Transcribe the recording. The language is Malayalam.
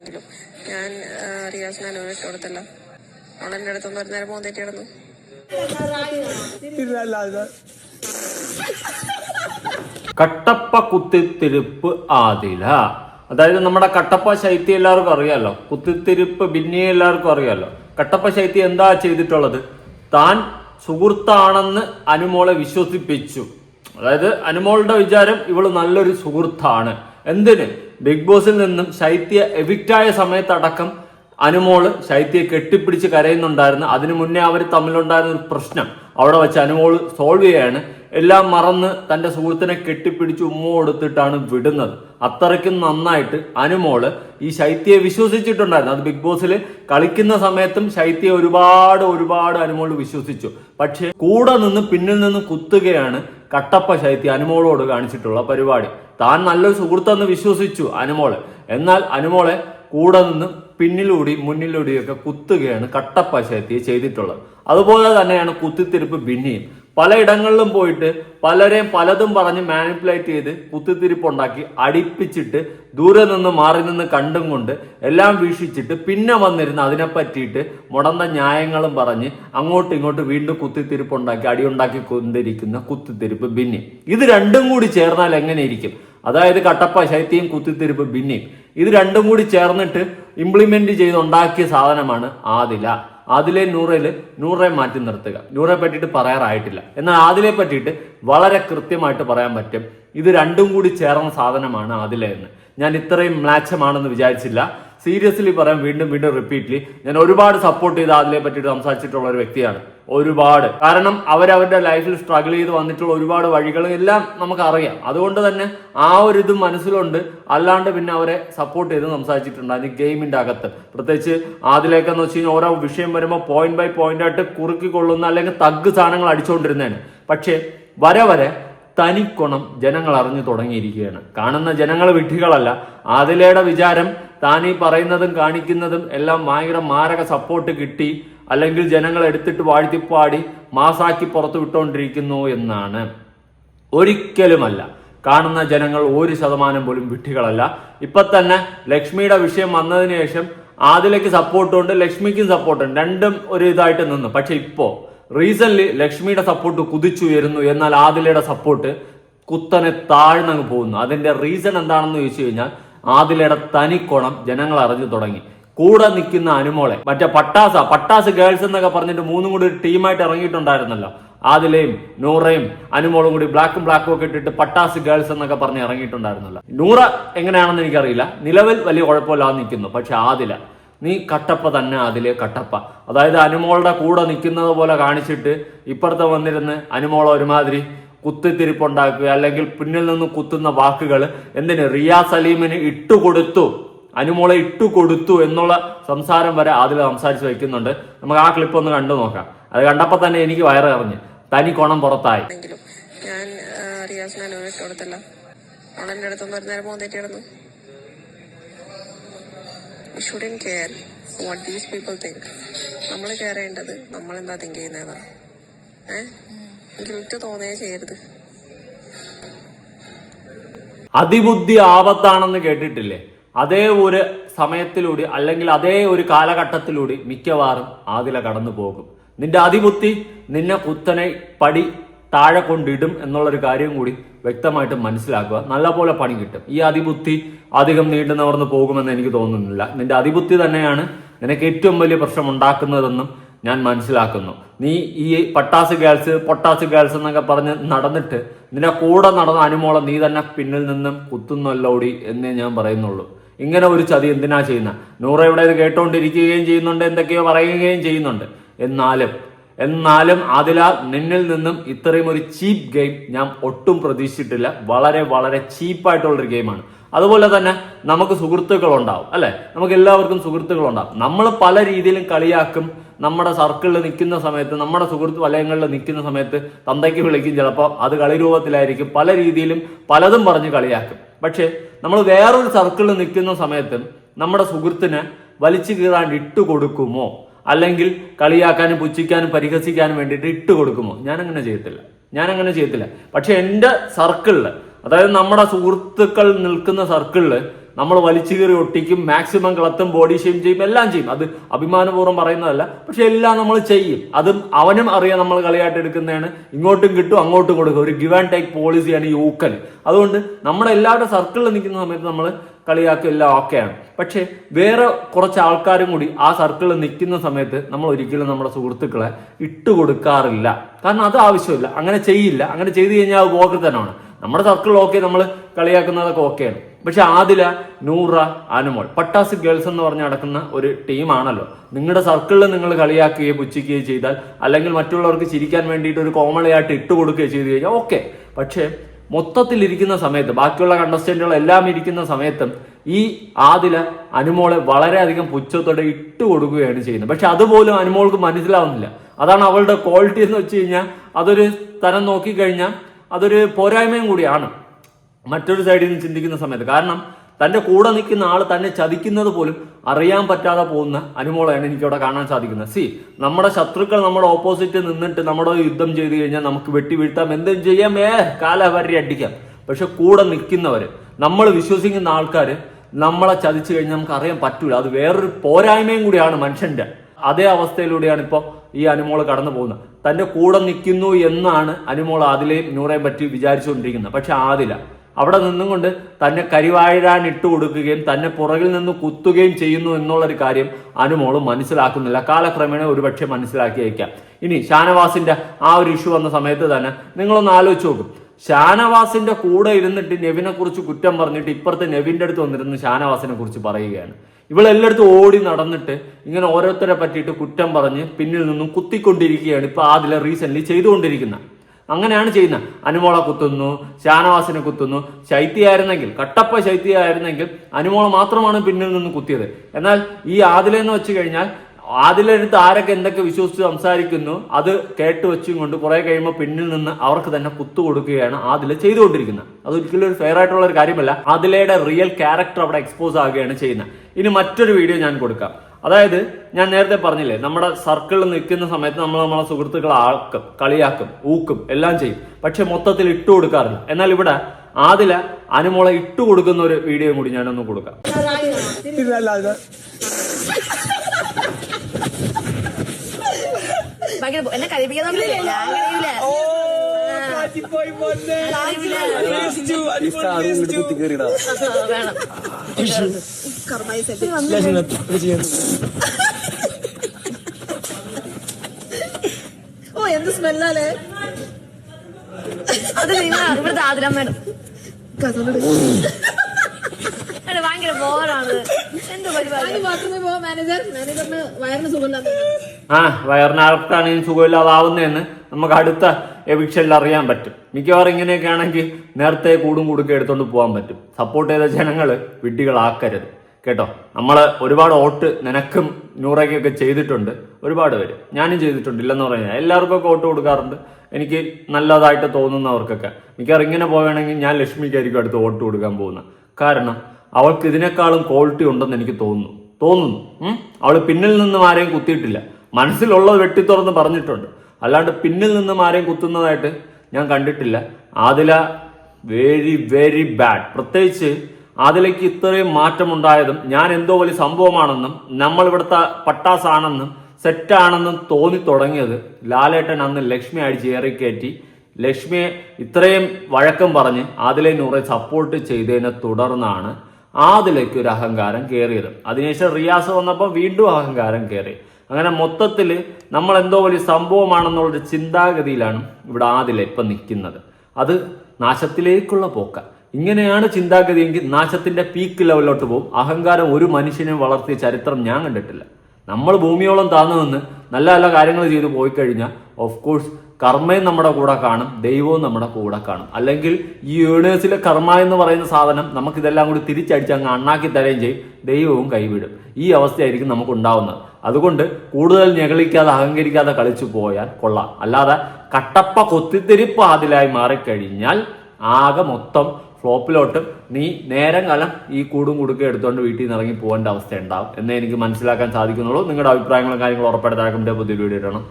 ഞാൻ റിയാസിന് അനുഭവം ഇട്ട് കൊടുത്തല്ല. അവൾ എന്റെ അടുത്തൊന്ന് ഒരു നേരം കിടന്നു. കട്ടപ്പ കുത്തിത്തിരിപ്പ് ആദില. അതായത് നമ്മുടെ കട്ടപ്പ ശൈത്യം എല്ലാവർക്കും അറിയാലോ. കുത്തിത്തിരിപ്പ് ബിന്നിയെ എല്ലാവർക്കും അറിയാലോ. കട്ടപ്പ ശൈത്യം എന്താ ചെയ്തിട്ടുള്ളത്? താൻ സുഹൃത്താണെന്ന് അനുമോളെ വിശ്വസിപ്പിച്ചു. അതായത് അനുമോളുടെ വിചാരം ഇവൾ നല്ലൊരു സുഹൃത്താണ്. എന്തിന്? ബിഗ് ബോസിൽ നിന്നും ശൈത്യ എവിക്റ്റായ സമയത്തടക്കം അനുമോൾ ശൈത്യയെ കെട്ടിപ്പിടിച്ച് കരയുന്നുണ്ടായിരുന്നു. അതിനു മുന്നേ അവർ തമ്മിലുണ്ടായിരുന്ന ഒരു പ്രശ്നം. അവിടെ വെച്ച് അനുമോൾ സോൾവ് ചെയ്യാണ്. എല്ലാം മറന്ന് തന്റെ സുഹൃത്തിനെ കെട്ടിപ്പിടിച്ച് ഉമ്മ കൊടുത്തിട്ടാണ് വിടുന്നത്. അത്രയ്ക്കും നന്നായിട്ട് അനുമോൾ ഈ ശൈത്യയെ വിശ്വസിച്ചിട്ടുണ്ടായിരുന്നു. അത് ബിഗ് ബോസിൽ കളിക്കുന്ന സമയത്തും ശൈത്യയെ ഒരുപാട് ഒരുപാട് അനുമോൾ വിശ്വസിച്ചു. പക്ഷെ കൂടെ നിന്ന് പിന്നിൽ നിന്ന് കുത്തുകയാണ് കട്ടപ്പ ശൈത്യ അനുമോളോട് കാണിച്ചിട്ടുള്ള പരിപാടി. താൻ നല്ലൊരു സുഹൃത്തെന്ന് വിശ്വസിച്ചു അനുമോൾ. എന്നാൽ അനുമോളെ കൂടെ നിന്ന് പിന്നിലൂടി മുന്നിലൂടിയൊക്കെ കുത്തുകയാണ് കട്ടപ്പ ചെയ്തിട്ടുള്ളത്. അതുപോലെ തന്നെയാണ് കുത്തിത്തിരിപ്പ് ബിന്നിയും പലയിടങ്ങളിലും പോയിട്ട് പലരെയും പലതും പറഞ്ഞ് മാനിപ്പുലേറ്റ് ചെയ്ത് കുത്തിത്തിരിപ്പുണ്ടാക്കി അടിപ്പിച്ചിട്ട് ദൂരെ നിന്ന് മാറി നിന്ന് കണ്ടും കൊണ്ട് എല്ലാം വീക്ഷിച്ചിട്ട് പിന്നെ വന്നിരുന്ന് അതിനെ പറ്റിയിട്ട് മുടന്ത ന്യായങ്ങളും പറഞ്ഞ് അങ്ങോട്ടും ഇങ്ങോട്ടും വീണ്ടും കുത്തിത്തിരിപ്പുണ്ടാക്കി അടിയുണ്ടാക്കി കൊണ്ടിരിക്കുന്ന കുത്തിത്തിരിപ്പ് ബിന്നി. ഇത് രണ്ടും കൂടി ചേർന്നാൽ എങ്ങനെ ഇരിക്കും? അതായത് കട്ടപ്പ ശൈത്യം കുത്തിത്തിരിപ്പ് ബിന്നിയും. ഇത് രണ്ടും കൂടി ചേർന്നിട്ട് ഇംപ്ലിമെന്റ് ചെയ്ത് ഉണ്ടാക്കിയ സാധനമാണ് ആദില. ആദിലെ നൂറയിൽ നൂറെ മാറ്റി നിർത്തുക. നൂറെ പറ്റിയിട്ട് പറയാറായിട്ടില്ല. എന്നാൽ ആദിലെ പറ്റിയിട്ട് വളരെ കൃത്യമായിട്ട് പറയാൻ പറ്റും. ഇത് രണ്ടും കൂടി ചേർന്ന സാധനമാണ് അതിലെ എന്ന്. ഞാൻ ഇത്രയും മ്ലാച്ചമാണെന്ന് വിചാരിച്ചില്ല. സീരിയസ്ലി പറയാൻ വീണ്ടും വീണ്ടും റിപ്പീറ്റ്ലി ഞാൻ ഒരുപാട് സപ്പോർട്ട് ചെയ്ത് അതിലെ പറ്റിയിട്ട് സംസാരിച്ചിട്ടുള്ള ഒരു വ്യക്തിയാണ്. ഒരുപാട്. കാരണം അവരവരുടെ ലൈഫിൽ സ്ട്രഗിൾ ചെയ്ത് വന്നിട്ടുള്ള ഒരുപാട് വഴികൾ എല്ലാം നമുക്കറിയാം. അതുകൊണ്ട് തന്നെ ആ ഒരു ഇത് മനസ്സിലുണ്ട്. അല്ലാണ്ട് പിന്നെ അവരെ സപ്പോർട്ട് ചെയ്ത് സംസാരിച്ചിട്ടുണ്ട്. ഗെയിമിന്റെ അകത്ത്. പ്രത്യേകിച്ച് ആദിലേക്കെന്ന് വെച്ച് കഴിഞ്ഞാൽ ഓരോ വിഷയം വരുമ്പോൾ പോയിന്റ് ബൈ പോയിന്റ് ആയിട്ട് കുറുക്കി കൊള്ളുന്ന അല്ലെങ്കിൽ തഗ് സാധനങ്ങൾ അടിച്ചുകൊണ്ടിരുന്നതാണ് പക്ഷേ വരെ വരെ തനിക്കുണം ജനങ്ങൾ അറിഞ്ഞു തുടങ്ങിയിരിക്കുകയാണ്. കാണുന്ന ജനങ്ങൾ വിഡ്ഢികളല്ല. ആദിലയുടെ വിചാരം താൻ ഈ പറയുന്നതും കാണിക്കുന്നതും എല്ലാം ഭയങ്കര മാരക സപ്പോർട്ട് കിട്ടി. അല്ലെങ്കിൽ ജനങ്ങൾ എടുത്തിട്ട് വാഴ്ത്തിപ്പാടി മാസാക്കി പുറത്തു വിട്ടുകൊണ്ടിരിക്കുന്നു എന്നാണ്. ഒരിക്കലുമല്ല. കാണുന്ന ജനങ്ങൾ ഒരു ശതമാനം പോലും വിട്ടികളല്ല ഇപ്പൊ തന്നെ ലക്ഷ്മിയുടെ വിഷയം വന്നതിന് ശേഷം ആദിലേക്ക് സപ്പോർട്ടുണ്ട് ലക്ഷ്മിക്കും സപ്പോർട്ടുണ്ട്. രണ്ടും ഒരു ഇതായിട്ട് നിന്നു. പക്ഷെ ഇപ്പോ റീസെന്റ് ലക്ഷ്മിയുടെ സപ്പോർട്ട് കുതിച്ചുയരുന്നു. എന്നാൽ ആദിലയുടെ സപ്പോർട്ട് കുത്തനെ താഴ്ന്നങ്ങ് പോകുന്നു. അതിന്റെ റീസൺ എന്താണെന്ന് ചോദിച്ചു കഴിഞ്ഞാൽ ആദിലയുടെ തനിക്കോണം ജനങ്ങൾ അറിഞ്ഞു തുടങ്ങി. കൂടെ നിൽക്കുന്ന അനുമോളെ. മറ്റേ പട്ടാസ പട്ടാസ് ഗേൾസ് എന്നൊക്കെ പറഞ്ഞിട്ട് മൂന്നും കൂടി ഒരു ടീമായിട്ട് ഇറങ്ങിയിട്ടുണ്ടായിരുന്നല്ലോ. ആദിലയും നൂറയും അനുമോളും കൂടി ബ്ലാക്കും ബ്ലാക്കും ഒക്കെ ഇട്ടിട്ട് പട്ടാസ് ഗേൾസ് എന്നൊക്കെ പറഞ്ഞ് ഇറങ്ങിയിട്ടുണ്ടായിരുന്നല്ലോ. നൂറ എങ്ങനെയാണെന്ന് എനിക്കറിയില്ല. നിലവിൽ വലിയ കുഴപ്പമില്ലാതെ നിൽക്കുന്നു. പക്ഷെ ആദില നീ കട്ടപ്പ തന്നെ അതിലെ കട്ടപ്പ. അതായത് അനുമോളുടെ കൂടെ നിൽക്കുന്നത് പോലെ കാണിച്ചിട്ട് ഇപ്പുറത്ത് വന്നിരുന്ന് അനുമോളെ ഒരുമാതിരി കുത്തിത്തിരിപ്പുണ്ടാക്കുക അല്ലെങ്കിൽ പിന്നിൽ നിന്ന് കുത്തുന്ന വാക്കുകൾ എന്തിന് റിയാസ് സലീമിന് ഇട്ടുകൊടുത്തു. അനുമോളെ ഇട്ടു കൊടുത്തു എന്നുള്ള സംസാരം വരെ അതിൽ സംസാരിച്ച് വയ്ക്കുന്നുണ്ട് നമുക്ക് ആ ക്ലിപ്പ് ഒന്ന് കണ്ടു നോക്കാം. അത് കണ്ടപ്പോൾ തന്നെ എനിക്ക് വയറ് കറിഞ്ഞ് തനി കോണം പുറത്തായി. ഞാൻ റിയാസിന് കൊടുത്തല്ല. അവൾ എന്റെ അടുത്തൊന്ന് ഒരു നേരം മോന്തേറ്റി കിടന്നു. Shouldn't care what these people think നമ്മൾ കെയർ ചെയ്യേണ്ടത് നമ്മൾ എന്താ തിങ്ക് ചെയ്യുന്നതാണ് ഏഹ് ഗിൽറ്റ് തോന്നുകയേ ചെയ്യരുത്. അതിബുദ്ധി ആപത്താണെന്ന് കേട്ടിട്ടില്ലേ? അതേ ഒരു സമയത്തിലൂടെ അല്ലെങ്കിൽ അതേ ഒരു കാലഘട്ടത്തിലൂടെ മിക്കവാറും ആതില കടന്നു പോകും. നിന്റെ അതിബുദ്ധി നിന്നെ കുത്തനെ പടി താഴെ കൊണ്ടിടും എന്നുള്ളൊരു കാര്യം കൂടി വ്യക്തമായിട്ട് മനസ്സിലാക്കുക. നല്ലപോലെ പണി കിട്ടും. ഈ അതിബുദ്ധി അധികം നീണ്ടു നിവർന്ന് പോകുമെന്ന് എനിക്ക് തോന്നുന്നില്ല. നിന്റെ അതിബുദ്ധി തന്നെയാണ് നിനക്ക് ഏറ്റവും വലിയ പ്രശ്നം ഉണ്ടാക്കുന്നതെന്നും ഞാൻ മനസ്സിലാക്കുന്നു. നീ ഈ പട്ടാസ് ഗേൾസ് പൊട്ടാസ് ഗേൾസ് എന്നൊക്കെ പറഞ്ഞ് നടന്നിട്ട് നിന്റെ കൂടെ നടന്ന അനുമോളം നീ തന്നെ പിന്നിൽ നിന്നും കുത്തുന്നല്ലോടി എന്നേ ഞാൻ പറയുന്നുള്ളൂ. ഇങ്ങനെ ഒരു ചതി എന്തിനാ ചെയ്യുന്ന? നൂറ ഇവിടെ ഇത് കേട്ടുകൊണ്ടിരിക്കുകയും ചെയ്യുന്നുണ്ട് എന്തൊക്കെയോ പറയുകയും ചെയ്യുന്നുണ്ട്. എന്നാലും എന്നാലും അതില നിന്നിൽ നിന്നും ഇത്രയും ഒരു ചീപ്പ് ഗെയിം ഞാൻ ഒട്ടും പ്രതീക്ഷിച്ചിട്ടില്ല. വളരെ വളരെ ചീപ്പായിട്ടുള്ളൊരു ഗെയിമാണ്. അതുപോലെ തന്നെ നമുക്ക് സുഹൃത്തുക്കൾ ഉണ്ടാവും അല്ലെ? നമുക്ക് എല്ലാവർക്കും സുഹൃത്തുക്കൾ ഉണ്ടാവും നമ്മൾ പല രീതിയിലും കളിയാക്കും. നമ്മുടെ സർക്കിളിൽ നിൽക്കുന്ന സമയത്ത് നമ്മുടെ സുഹൃത്ത് വലയങ്ങളിൽ നിൽക്കുന്ന സമയത്ത് തന്തയ്ക്ക് വിളിക്കും. ചിലപ്പോൾ അത് കളി രൂപത്തിലായിരിക്കും. പല രീതിയിലും പലതും പറഞ്ഞ് കളിയാക്കും. പക്ഷേ നമ്മൾ വേറൊരു സർക്കിളിൽ നിൽക്കുന്ന സമയത്ത് നമ്മുടെ സുഹൃത്തിനെ വലിച്ചു കീറാണ്ട് ഇട്ട് കൊടുക്കുമോ? അല്ലെങ്കിൽ കളിയാക്കാനും പുച്ഛിക്കാനും പരിഹസിക്കാനും വേണ്ടിയിട്ട് ഇട്ട് കൊടുക്കുമോ? ഞാൻ അങ്ങനെ ചെയ്യത്തില്ല. ഞാൻ അങ്ങനെ ചെയ്യത്തില്ല. പക്ഷെ എന്റെ സർക്കിളിൽ അതായത് നമ്മുടെ സുഹൃത്തുക്കൾ നിൽക്കുന്ന സർക്കിളിൽ നമ്മൾ വലിച്ചു കയറി ഒട്ടിക്കും മാക്സിമം കളത്തും ബോഡി ഷെയിം ചെയ്യും എല്ലാം ചെയ്യും. അത് അഭിമാനപൂർവം പറയുന്നതല്ല. പക്ഷെ എല്ലാം നമ്മൾ ചെയ്യും. അതും അവനും അറിയാം നമ്മൾ കളിയായിട്ട് എടുക്കുന്നതാണ്. ഇങ്ങോട്ടും കിട്ടും അങ്ങോട്ടും കൊടുക്കും. ഒരു ഗിവ് ആൻഡ് ടേക്ക് പോളിസിയാണ് ഈ അതുകൊണ്ട് നമ്മുടെ എല്ലാവരുടെ സർക്കിളിൽ നിൽക്കുന്ന സമയത്ത് നമ്മൾ കളിയാക്കും എല്ലാം ഓക്കെയാണ്. പക്ഷേ വേറെ കുറച്ച് ആൾക്കാരും കൂടി ആ സർക്കിളിൽ നിൽക്കുന്ന സമയത്ത് നമ്മൾ ഒരിക്കലും നമ്മുടെ സുഹൃത്തുക്കളെ ഇട്ടുകൊടുക്കാറില്ല കാരണം അത് ആവശ്യമില്ല. അങ്ങനെ ചെയ്യില്ല. അങ്ങനെ ചെയ്തു കഴിഞ്ഞാൽ അത് പോകത്തനാണ് നമ്മുടെ സർക്കിൾ ഓക്കെ നമ്മൾ കളിയാക്കുന്നതൊക്കെ ഓക്കെയാണ് പക്ഷെ ആദില നൂറ അനുമോൾ പട്ടാസ് ഗേൾസ് എന്ന് പറഞ്ഞ് നടക്കുന്ന ഒരു ടീമാണല്ലോ. നിങ്ങളുടെ സർക്കിളിൽ നിങ്ങൾ കളിയാക്കുകയോ പുച്ഛിക്കുകയോ ചെയ്താൽ അല്ലെങ്കിൽ മറ്റുള്ളവർക്ക് ചിരിക്കാൻ വേണ്ടിയിട്ട് ഒരു കോമളിയായിട്ട് ഇട്ട് കൊടുക്കുകയോ ചെയ്തു കഴിഞ്ഞാൽ ഓക്കെ പക്ഷേ മൊത്തത്തിൽ ഇരിക്കുന്ന സമയത്ത് ബാക്കിയുള്ള കണ്ടസ്റ്റന്റുകൾ എല്ലാം ഇരിക്കുന്ന സമയത്തും ഈ ആദില അനുമോളെ വളരെയധികം പുച്ഛത്തോടെ ഇട്ട് കൊടുക്കുകയാണ് ചെയ്യുന്നത്. പക്ഷെ അതുപോലും അനുമോൾക്ക് മനസ്സിലാവുന്നില്ല. അതാണ് അവളുടെ ക്വാളിറ്റി എന്ന് വെച്ച് കഴിഞ്ഞാൽ അതൊരു തരം നോക്കിക്കഴിഞ്ഞാൽ അതൊരു പോരായ്മയും കൂടിയാണ്. മറ്റൊരു സൈഡിൽ നിന്ന് ചിന്തിക്കുന്ന സമയത്ത്. കാരണം തന്റെ കൂടെ നിൽക്കുന്ന ആൾ തന്നെ ചതിക്കുന്നത് പോലും അറിയാൻ പറ്റാതെ പോകുന്ന അനുമോളയാണ് എനിക്കവിടെ കാണാൻ സാധിക്കുന്നത്. സി നമ്മുടെ ശത്രുക്കൾ നമ്മുടെ ഓപ്പോസിറ്റ് നിന്നിട്ട് നമ്മുടെ യുദ്ധം ചെയ്ത് കഴിഞ്ഞാൽ നമുക്ക് വെട്ടി വീഴ്ത്താം എന്തും ചെയ്യാം. ഏ കാലവരി അടിക്കാം. പക്ഷെ കൂടെ നിൽക്കുന്നവര് നമ്മൾ വിശ്വസിക്കുന്ന ആൾക്കാർ നമ്മളെ ചതിച്ചു കഴിഞ്ഞാൽ നമുക്ക് അറിയാൻ പറ്റൂല. അത് വേറൊരു പോരായ്മയും കൂടിയാണ് മനുഷ്യന്റെ. അതേ അവസ്ഥയിലൂടെയാണ് ഇപ്പോൾ ഈ അനുമോൾ കടന്നു പോകുന്നത്. തന്റെ കൂടെ നിൽക്കുന്നു എന്നാണ് അനുമോൾ ആദിലെയും നൂറേയും പറ്റി വിചാരിച്ചുകൊണ്ടിരിക്കുന്നത്. പക്ഷെ ആദില അവിടെ നിന്നും കൊണ്ട് തന്നെ കരിവാഴാൻ ഇട്ട് കൊടുക്കുകയും തന്നെ പുറകിൽ നിന്ന് കുത്തുകയും ചെയ്യുന്നു എന്നുള്ളൊരു കാര്യം അനുമോൾ മനസ്സിലാക്കുന്നില്ല. കാലക്രമേണ ഒരുപക്ഷെ മനസ്സിലാക്കിയേക്കാം. ഇനി ഷാനവാസിന്റെ ആ ഒരു ഇഷ്യൂ വന്ന സമയത്ത് തന്നെ നിങ്ങളൊന്ന് ആലോചിച്ച് നോക്കും. ഷാനവാസിന്റെ കൂടെ ഇരുന്നിട്ട് നെവിനെ കുറിച്ച് കുറ്റം പറഞ്ഞിട്ട് ഇപ്പുറത്തെ നെവിന്റെ അടുത്ത് വന്നിരുന്ന് ഷാനവാസിനെ കുറിച്ച് പറയുകയാണ്. ഇവളെല്ലായിടത്തും ഓടി നടന്നിട്ട് ഇങ്ങനെ ഓരോരുത്തരെ പറ്റിയിട്ട് കുറ്റം പറഞ്ഞ് പിന്നിൽ നിന്നും കുത്തിക്കൊണ്ടിരിക്കുകയാണ് ഇപ്പൊ അതിലെ റീസെന്റ് ചെയ്തുകൊണ്ടിരിക്കുന്നത്. അങ്ങനെയാണ് ചെയ്യുന്നത്. അനുമോളെ കുത്തുന്നു ഷാനവാസിനെ കുത്തുന്നു. ശൈത്യയായിരുന്നെങ്കിൽ കട്ടപ്പ ശൈത്യയായിരുന്നെങ്കിൽ അനുമോളെ മാത്രമാണ് പിന്നിൽ നിന്ന് കുത്തിയത്. എന്നാൽ ഈ ആദിലെന്ന് വെച്ച് കഴിഞ്ഞാൽ ആദിലെടുത്ത് ആരൊക്കെ എന്തൊക്കെ വിശ്വസിച്ച് സംസാരിക്കുന്നു അത് കേട്ട് വെച്ചും കൊണ്ട് കുറെ കഴിയുമ്പോൾ പിന്നിൽ നിന്ന് അവർക്ക് തന്നെ കുത്തു കൊടുക്കുകയാണ് ആദില ചെയ്തുകൊണ്ടിരിക്കുന്നത്. അത് ഒരിക്കലും ഒരു ഫെയർ ആയിട്ടുള്ള ഒരു കാര്യമല്ല. ആദിലയുടെ റിയൽ ക്യാരക്ടർ അവിടെ എക്സ്പോസ് ആകുകയാണ് ചെയ്യുന്നത്. ഇനി മറ്റൊരു വീഡിയോ ഞാൻ കൊടുക്കാം. അതായത് ഞാൻ നേരത്തെ പറഞ്ഞില്ലേ നമ്മുടെ സർക്കിളിൽ നിൽക്കുന്ന സമയത്ത് നമ്മൾ നമ്മളെ സുഹൃത്തുക്കളെ ആൾക്കും കളിയാക്കും ഊക്കും എല്ലാം ചെയ്യും. പക്ഷെ മൊത്തത്തിൽ ഇട്ടു കൊടുക്കാറില്ല. എന്നാൽ ഇവിടെ ആദില അനുമോളെ ഇട്ടു കൊടുക്കുന്ന ഒരു വീഡിയോ കൂടി ഞാനൊന്ന് കൊടുക്കാം. ഭയങ്കര എന്നെ കഴിപ്പിക്കാൻ വേണം. ഓ എന്ത് സ്മെല്ലാലേ? അത് നിങ്ങൾ ഇവിടുത്തെ എടാ, ഭയങ്കര ബോറാണ്. എന്ത് പരിപാടി? പോവാ. മാനേജർ മാനേജറിന് വയറിന് സുഖമില്ലാത്ത ആ വയറിനാർക്കാണ് ഈ സുഖമില്ലാതാവുന്നതെന്ന് നമുക്ക് അടുത്ത എവിക്ഷനിൽ അറിയാൻ പറ്റും. മിക്കവാറും ഇങ്ങനെയൊക്കെ ആണെങ്കിൽ നേരത്തെ കൂടും കൂടുക്കെ എടുത്തുകൊണ്ട് പോകാൻ പറ്റും. സപ്പോർട്ട് ചെയ്ത ജനങ്ങൾ വിഡ്ഢികളാക്കരുത്. കേട്ടോ? നമ്മൾ ഒരുപാട് വോട്ട് നിനക്കും നൂറയ്ക്കൊക്കെ ചെയ്തിട്ടുണ്ട്. ഒരുപാട് പേര്. ഞാനും ചെയ്തിട്ടുണ്ട്. ഇല്ലെന്ന് പറഞ്ഞാൽ എല്ലാവർക്കും ഒക്കെ വോട്ട് കൊടുക്കാറുണ്ട്. എനിക്ക് നല്ലതായിട്ട് തോന്നുന്നവർക്കൊക്കെ. മിക്കവാറും ഇങ്ങനെ പോവുകയാണെങ്കിൽ ഞാൻ ലക്ഷ്മിക്കായിരിക്കും അടുത്ത് വോട്ട് കൊടുക്കാൻ പോകുന്നത് കാരണം അവൾക്ക് ഇതിനേക്കാളും ക്വാളിറ്റി ഉണ്ടെന്ന് എനിക്ക് തോന്നുന്നു. തോന്നുന്നു. അവൾ പിന്നിൽ നിന്നും ആരെയും കുത്തിയിട്ടില്ല. മനസ്സിലുള്ളത് വെട്ടിത്തുറന്ന് പറഞ്ഞിട്ടുണ്ട്. അല്ലാണ്ട് പിന്നിൽ നിന്നും ആരെയും കുത്തുന്നതായിട്ട് ഞാൻ കണ്ടിട്ടില്ല. ആദില വെരി വെരി ബാഡ് പ്രത്യേകിച്ച് അതിലേക്ക് ഇത്രയും മാറ്റമുണ്ടായതും ഞാൻ എന്തോ വലിയ സംഭവമാണെന്നും നമ്മൾ ഇവിടുത്തെ പട്ടാസാണെന്നും സെറ്റാണെന്നും തോന്നി തുടങ്ങിയത്. ലാലേട്ടൻ അന്ന് ലക്ഷ്മി അടിച്ച് ഏറിക്കയറ്റി ലക്ഷ്മിയെ ഇത്രയും വഴക്കം പറഞ്ഞ് ആദിലെ നൂറെ സപ്പോർട്ട് ചെയ്തതിനെ തുടർന്നാണ് ആദിലേക്ക് ഒരു അഹങ്കാരം കയറിയത് അതിനുശേഷം റിയാസ് വന്നപ്പോൾ വീണ്ടും അഹങ്കാരം കയറി അങ്ങനെ മൊത്തത്തിൽ നമ്മൾ എന്തോ വലിയ സംഭവമാണെന്നുള്ളൊരു ചിന്താഗതിയിലാണ് ഇവിടെ ആദില ഇപ്പം നിൽക്കുന്നത്. അത് നാശത്തിലേക്കുള്ള പോക്ക. ഇങ്ങനെയാണ് ചിന്താഗതിയെങ്കിൽ നാശത്തിന്റെ പീക്ക് ലെവലിലോട്ട് പോകും. അഹങ്കാരം ഒരു മനുഷ്യനെ വളർത്തിയ ചരിത്രം ഞാൻ കണ്ടിട്ടില്ല. നമ്മൾ ഭൂമിയോളം താന്നു നിന്ന് നല്ല നല്ല കാര്യങ്ങൾ ചെയ്തു പോയി കഴിഞ്ഞാൽ ഓഫ് കോഴ്സ് കർമ്മയും നമ്മുടെ കൂടെ കാണും ദൈവവും നമ്മുടെ കൂടെ കാണും. അല്ലെങ്കിൽ ഈ യൂണിവേഴ്സിലെ കർമ്മ എന്ന് പറയുന്ന സാധനം നമുക്ക് ഇതെല്ലാം കൂടി തിരിച്ചടിച്ച് അങ്ങ് അണ്ണാക്കി തരുകയും ചെയ്യും. ദൈവവും കൈവിടും. ഈ അവസ്ഥയായിരിക്കും നമുക്ക് ഉണ്ടാവുന്നത്. അതുകൊണ്ട് കൂടുതൽ ഞെകളിക്കാതെ അഹങ്കരിക്കാതെ കളിച്ചു പോയാൽ കൊള്ളാം. അല്ലാതെ കട്ടപ്പ കൊത്തിത്തിരിപ്പ് അതിലായി മാറിക്കഴിഞ്ഞാൽ ആകെ മൊത്തം ഫ്ലോപ്പിലോട്ട് നീ നേരം കാലം ഈ കൂടും കുടുക്ക എടുത്തുകൊണ്ട് വീട്ടിൽ നിന്ന് ഇറങ്ങി പോകേണ്ട അവസ്ഥ ഉണ്ടാവും. എന്നേ എനിക്ക് മനസ്സിലാക്കാൻ സാധിക്കുന്നുള്ളൂ. നിങ്ങളുടെ അഭിപ്രായങ്ങളും കാര്യങ്ങളും ഉറപ്പെടുത്താൻ പുതിയ വീഡിയോ ഇടണം.